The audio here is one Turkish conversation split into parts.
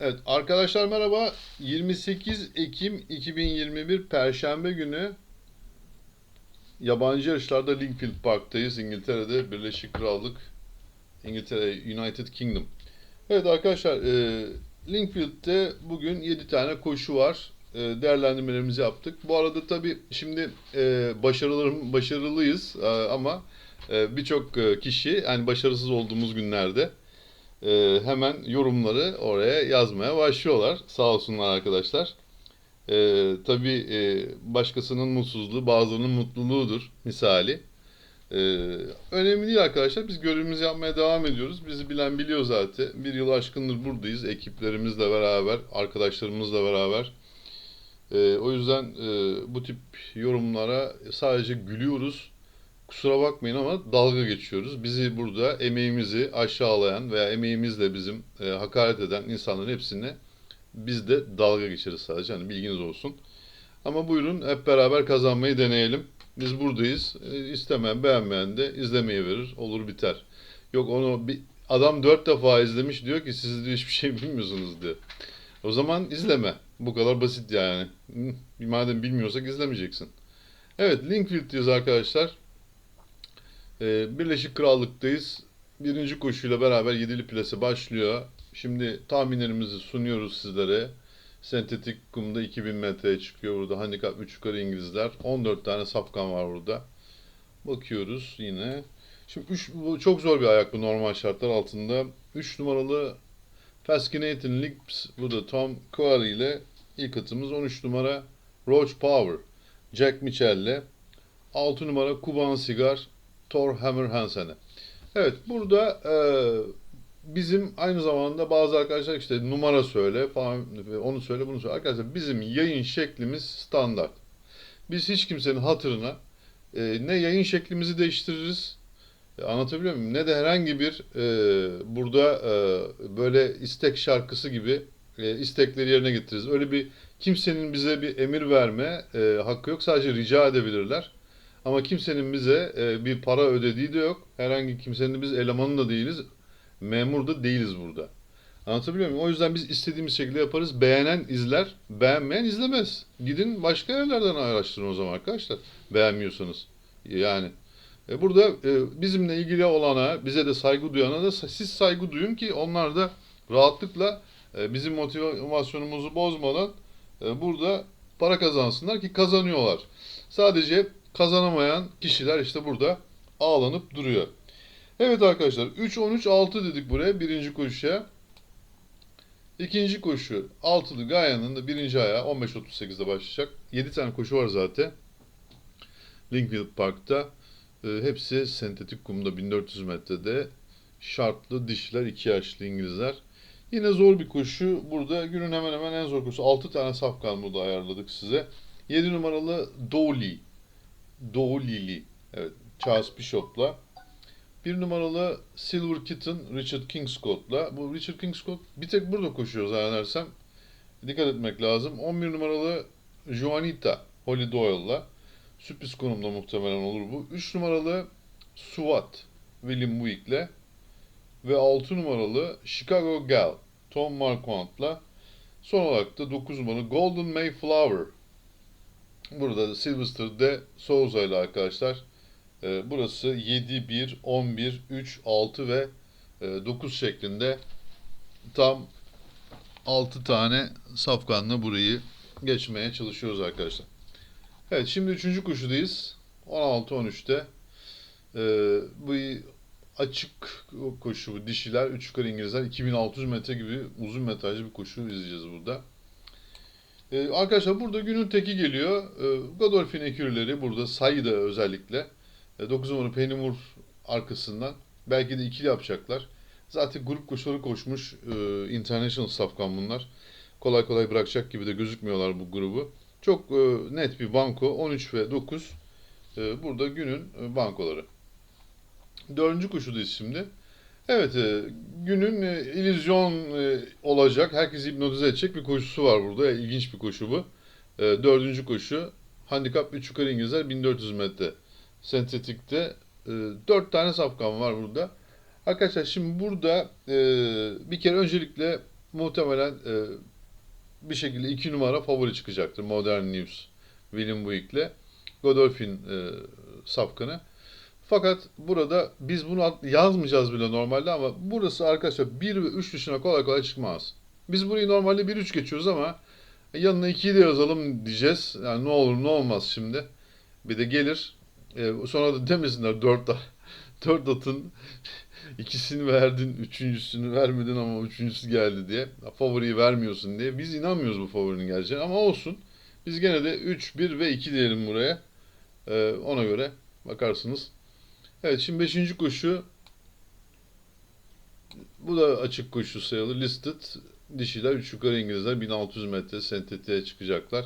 Evet arkadaşlar merhaba. 28 Ekim 2021 Perşembe günü yabancı yarışlarda Linkfield Park'tayız. İngiltere'de Birleşik Krallık, İngiltere, United Kingdom. Evet arkadaşlar e, Linkfield'de bugün 7 tane koşu var. E, değerlendirmelerimizi yaptık. Bu arada tabii şimdi e, başarılıyız e, ama e, birçok e, kişi yani başarısız olduğumuz günlerde e, hemen yorumları oraya yazmaya başlıyorlar. Sağ olsunlar arkadaşlar. E, tabii e, başkasının mutsuzluğu bazılarının mutluluğudur misali. E, önemli değil arkadaşlar. Biz görevimizi yapmaya devam ediyoruz. Bizi bilen biliyor zaten. Bir yıl aşkındır buradayız. Ekiplerimizle beraber, arkadaşlarımızla beraber. E, o yüzden e, bu tip yorumlara sadece gülüyoruz. Kusura bakmayın ama dalga geçiyoruz. Bizi burada emeğimizi aşağılayan veya emeğimizle bizim e, hakaret eden insanların hepsine biz de dalga geçeriz sadece. Hani bilginiz olsun. Ama buyurun hep beraber kazanmayı deneyelim. Biz buradayız. E, istemeyen, beğenmeyen de izlemeyi verir. Olur biter. Yok onu bir adam dört defa izlemiş diyor ki siz diyor hiçbir şey bilmiyorsunuz diyor. O zaman izleme. Bu kadar basit yani. Madem bilmiyorsak izlemeyeceksin. Evet, Linkfield'deyiz arkadaşlar. Ee, Birleşik Krallık'tayız. Birinci koşuyla beraber yedili plase başlıyor. Şimdi tahminlerimizi sunuyoruz sizlere. Sentetik kumda 2000 metreye çıkıyor burada. Handikap 3 yukarı İngilizler. 14 tane safkan var burada. Bakıyoruz yine. Şimdi üç, bu çok zor bir ayak bu normal şartlar altında. 3 numaralı Fascinating Lips. Bu da Tom Quarry ile ilk atımız. 13 numara Roach Power. Jack Mitchell'le. 6 numara Kuban Sigar. Thor Hammer Hansen'e. Evet burada e, bizim aynı zamanda bazı arkadaşlar işte numara söyle falan onu söyle bunu söyle. Arkadaşlar bizim yayın şeklimiz standart. Biz hiç kimsenin hatırına e, ne yayın şeklimizi değiştiririz e, anlatabiliyor muyum? Ne de herhangi bir e, burada e, böyle istek şarkısı gibi e, istekleri yerine getiririz. Öyle bir kimsenin bize bir emir verme e, hakkı yok. Sadece rica edebilirler. Ama kimsenin bize e, bir para ödediği de yok. Herhangi kimsenin biz elemanı da değiliz. Memur da değiliz burada. Anlatabiliyor muyum? O yüzden biz istediğimiz şekilde yaparız. Beğenen izler, beğenmeyen izlemez. Gidin başka yerlerden araştırın o zaman arkadaşlar. Beğenmiyorsanız. Yani e, burada e, bizimle ilgili olana, bize de saygı duyana da siz saygı duyun ki onlar da rahatlıkla e, bizim motivasyonumuzu bozmadan e, burada para kazansınlar ki kazanıyorlar. Sadece kazanamayan kişiler işte burada ağlanıp duruyor. Evet arkadaşlar 3-13-6 dedik buraya birinci koşuya. İkinci koşu altılı Gaia'nın da birinci ayağı 15.38'de başlayacak. 7 tane koşu var zaten. Linkfield Park'ta. E, hepsi sentetik kumda 1400 metrede. Şartlı dişiler 2 yaşlı İngilizler. Yine zor bir koşu. Burada günün hemen hemen en zor koşusu. 6 tane safkan burada ayarladık size. 7 numaralı Dolly. Doğu Lili. Evet. Charles Bishop'la. Bir numaralı Silver Kitten Richard Kingscott'la. Bu Richard Kingscott bir tek burada koşuyor zannedersem. Dikkat etmek lazım. 11 numaralı Juanita Holly Doyle'la. Sürpriz konumda muhtemelen olur bu. 3 numaralı Suat William Buick'le. Ve 6 numaralı Chicago Gal Tom Marquand'la. Son olarak da 9 numaralı Golden Mayflower Burada da Sylvester de Souza ile arkadaşlar. E, burası 7, 1, 11, 3, 6 ve e, 9 şeklinde tam 6 tane safkanla burayı geçmeye çalışıyoruz arkadaşlar. Evet şimdi 3. koşudayız. 16-13'te. E, bu açık koşu bu dişiler 3 yukarı İngilizler 2600 metre gibi uzun metrajlı bir koşu izleyeceğiz burada. Ee, arkadaşlar burada günün teki geliyor. Ee, Godolphin ekürleri burada sayıda özellikle. E, 9 numara Penimur arkasından. Belki de ikili yapacaklar. Zaten grup koşuları koşmuş e, International Safkan bunlar. Kolay kolay bırakacak gibi de gözükmüyorlar bu grubu. Çok e, net bir banko. 13 ve 9. E, burada günün e, bankoları. Dördüncü koşudayız şimdi. Evet, e, günün e, illüzyon e, olacak, herkesi hipnotize edecek bir koşusu var burada. İlginç bir koşu bu. E, dördüncü koşu, handikap 3 yukarı İngilizler 1400 metre. Sentetikte e, 4 tane safkan var burada. Arkadaşlar şimdi burada e, bir kere öncelikle muhtemelen e, bir şekilde iki numara favori çıkacaktır Modern News William Buick'le Godolphin e, safkanı. Fakat burada biz bunu yazmayacağız bile normalde ama burası arkadaşlar 1 ve 3 dışına kolay kolay çıkmaz. Biz burayı normalde 1-3 geçiyoruz ama yanına 2'yi de yazalım diyeceğiz. Yani ne olur ne olmaz şimdi. Bir de gelir. E, sonra da demesinler 4 4 atın ikisini verdin, üçüncüsünü vermedin ama üçüncüsü geldi diye. Favoriyi vermiyorsun diye. Biz inanmıyoruz bu favorinin geleceğine ama olsun. Biz gene de 3, 1 ve 2 diyelim buraya. E, ona göre bakarsınız. Evet şimdi 5. koşu bu da açık koşu sayılır. Listed dişiler 3 yukarı İngilizler 1600 metre sentetiğe çıkacaklar.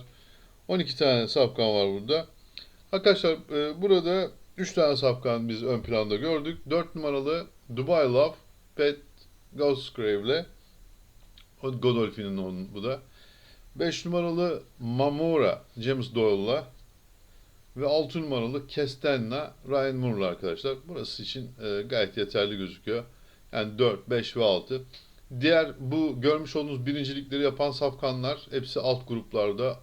12 tane safkan var burada. Arkadaşlar e, burada 3 tane safkan biz ön planda gördük. 4 numaralı Dubai Love Pat Gosgrave'le o Godolphin'in onun bu da. 5 numaralı Mamora James Doyle'la ve 6 numaralı Kestenna Ryan Moore'la arkadaşlar. Burası için e, gayet yeterli gözüküyor. Yani 4, 5 ve 6. Diğer bu görmüş olduğunuz birincilikleri yapan safkanlar hepsi alt gruplarda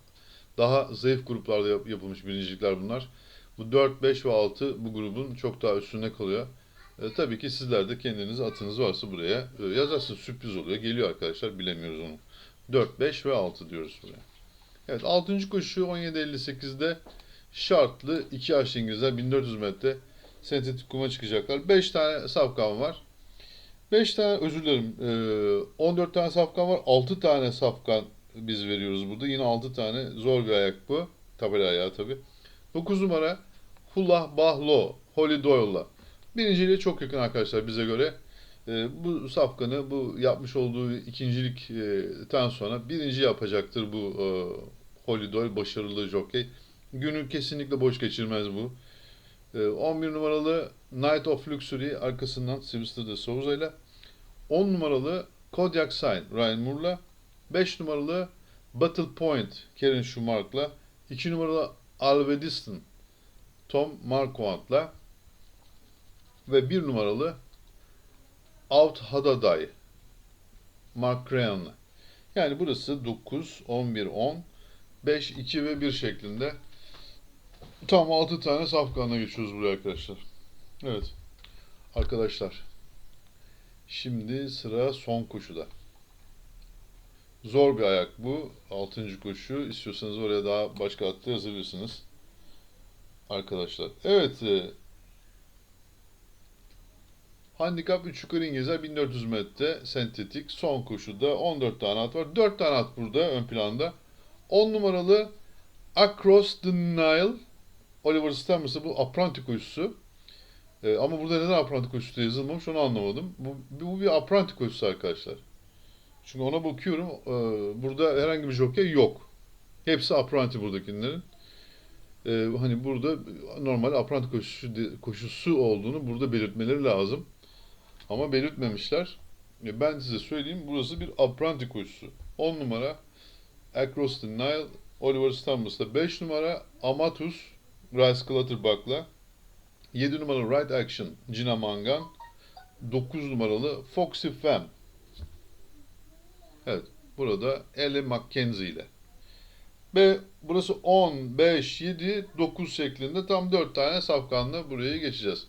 daha zayıf gruplarda yap- yapılmış birincilikler bunlar. Bu 4, 5 ve 6 bu grubun çok daha üstünde kalıyor. E, tabii ki sizler de kendiniz atınız varsa buraya e, yazarsınız sürpriz oluyor. Geliyor arkadaşlar bilemiyoruz onu. 4, 5 ve 6 diyoruz buraya. Evet 6. koşu 17.58'de şartlı 2 yaşlı İngilizler 1400 metre sentetik kuma çıkacaklar. 5 tane safkan var. 5 tane özür dilerim. e, 14 tane safkan var. 6 tane safkan biz veriyoruz burada. Yine 6 tane zor bir ayak bu. Tabela ayağı tabi. 9 numara Hullah Bahlo Holly Doyle'la. Birinciliğe çok yakın arkadaşlar bize göre. E, bu safkanı bu yapmış olduğu ikincilikten sonra birinci yapacaktır bu e, Holly Doyle başarılı jockey. Günü kesinlikle boş geçirmez bu. E, 11 numaralı Knight of Luxury arkasından Sylvester de Souza ile 10 numaralı Kodiak Sign Ryan Moore'la 5 numaralı Battle Point Karen Schumacher'la 2 numaralı Alvediston Tom Marquand'la ve 1 numaralı Out Hadaday Mark Crane'la. Yani burası 9, 11, 10, 5, 2 ve 1 şeklinde. Tam 6 tane safkanla geçiyoruz buraya arkadaşlar. Evet. Arkadaşlar. Şimdi sıra son koşuda. Zor bir ayak bu. 6. koşu. İstiyorsanız oraya daha başka atlı yazabilirsiniz. Arkadaşlar. Evet. E, handikap 3 yukarı İngilizler 1400 metre sentetik. Son koşuda 14 tane at var. 4 tane at burada ön planda. 10 numaralı Across the Nile Oliver Stammers'ı bu apranti koşusu. Ee, ama burada neden apranti koşusu diye yazılmamış onu anlamadım. Bu, bu bir apranti koşusu arkadaşlar. Çünkü ona bakıyorum. e, burada herhangi bir jockey yok. Hepsi apranti buradakilerin. Ee, hani burada normal apranti koşusu, koşusu olduğunu burada belirtmeleri lazım. Ama belirtmemişler. E, Ben size söyleyeyim burası bir apranti koşusu. 10 numara Across the Nile Oliver Stammers'la 5 numara Amatus Rice Clutterbuck'la 7 numaralı Right Action Gina Mangan 9 numaralı Foxy Fam Evet burada Ellie Mackenzie ile ve burası 10, 5, 7, 9 şeklinde tam 4 tane safkanla buraya geçeceğiz.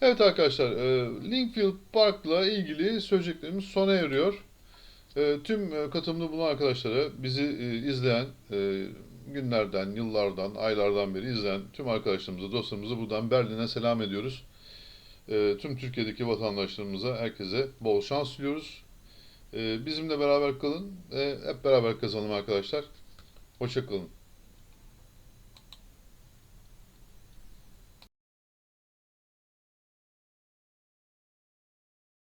Evet arkadaşlar e, Linkfield Park'la ilgili söyleyeceklerimiz sona eriyor. E, Tüm e, katılımda bulunan arkadaşlara, bizi e, izleyen, e, günlerden, yıllardan, aylardan beri izleyen tüm arkadaşlarımıza, dostlarımıza buradan Berlin'e selam ediyoruz. E, Tüm Türkiye'deki vatandaşlarımıza, herkese bol şans diliyoruz. E, Bizimle beraber kalın ve hep beraber kazanalım arkadaşlar. Hoşçakalın.